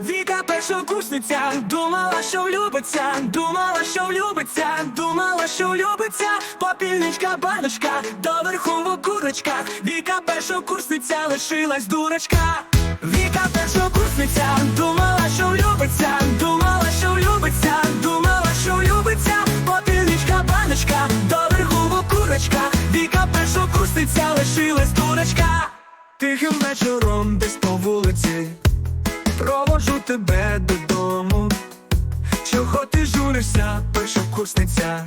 Віка першокурсниця, думала, що влюбиться, думала, що влюбиться, думала, що влюбиться, попільничка, баночка, доверху в окурочках. Віка першокурсниця, лишилась дурочка. Віка першокурсниця, думала, що влюбиться, думала, що влюбиться, думала, що влюбиться, попільничка, баночка, доверху в окурочках. Віка першокурсниця, лишилась дурочка. Тихим вечором десь по вулиці. Провожу тебе додому. Чого ти журишся, першокурсниця?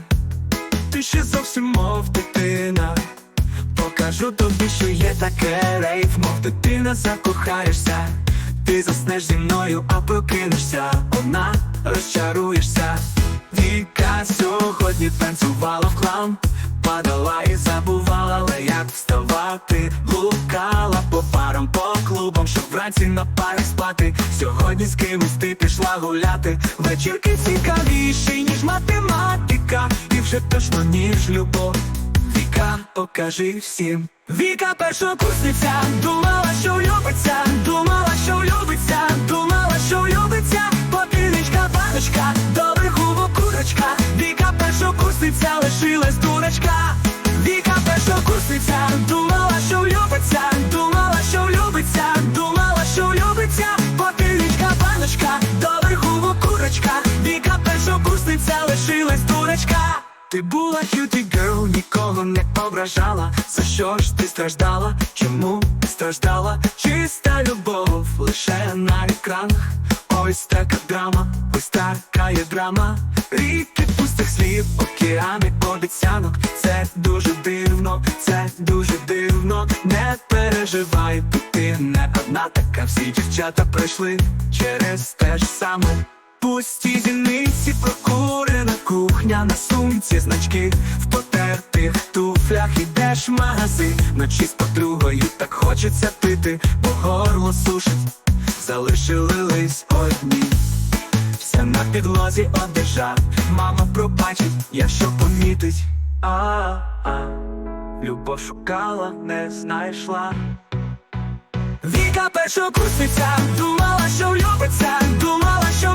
Ти ще зовсім мов дитина. Покажу тобі, що є таке рейф, мов дитина закохаєшся. Ти заснеш зі мною, а прокинешся одна розчаруєшся. Віка сьогодні танцювала в хлам, падала і забувала, але як вставати, блукала по парам, по клубам, щоб вранці на парі з кимось ти пішла гуляти. Вечірки цікавіші, ніж математика, і вже точно ніж любов. Віка, покажи всім. Віка першокурсниця, думала, що любиться, думала, що любиться, думала, що любиться, Ти була cutie girl, нікого не ображала. За що ж ти страждала? Чому ти страждала? Чиста любов лише на екранах. Ось така драма, ось така є драма. Ріки пустих слів, океани обіцянок. Це дуже дивно, це дуже дивно. Не переживай, ти не одна така. Всі дівчата пройшли через те ж саме. Пусті зіниці, прокурена кухня на сумці, значки. В потертих туфлях ідеш в магазин. Вночі з подругою так хочеться пити, бо горло сушить, залишили лись одні. Все на підлозі одежа, мама пробачить, якщо помітить. А, а, любов шукала, не знайшла. Віка першокурсниця, думала, що влюбиться, думала, що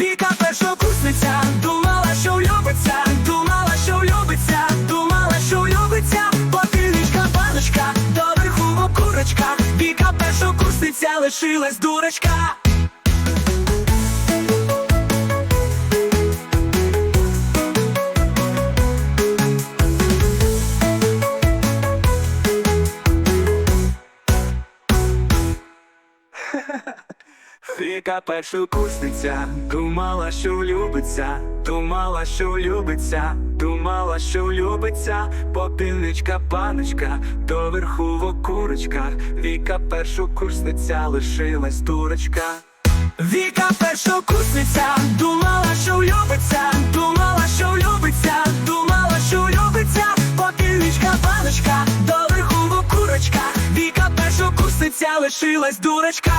Віка першокурсниця, думала, що влюбиться, думала, що влюбиться, думала, що влюбиться, потилічка, баночка, до верху курочка, Віка першокурсниця, лишилась дурочка. Віка першокурсниця, думала, що влюбиться, думала, що влюбиться, думала, що влюбиться, попільничка, паночка, доверху в окурочках. Віка першокурсниця, лишилась дурочка. Віка першокурсниця, думала, що влюбиться, думала, що влюбиться, думала, що влюбиться, попільничка, паночка, доверху в окурочках. Віка першокурсниця, лишилась дурочка.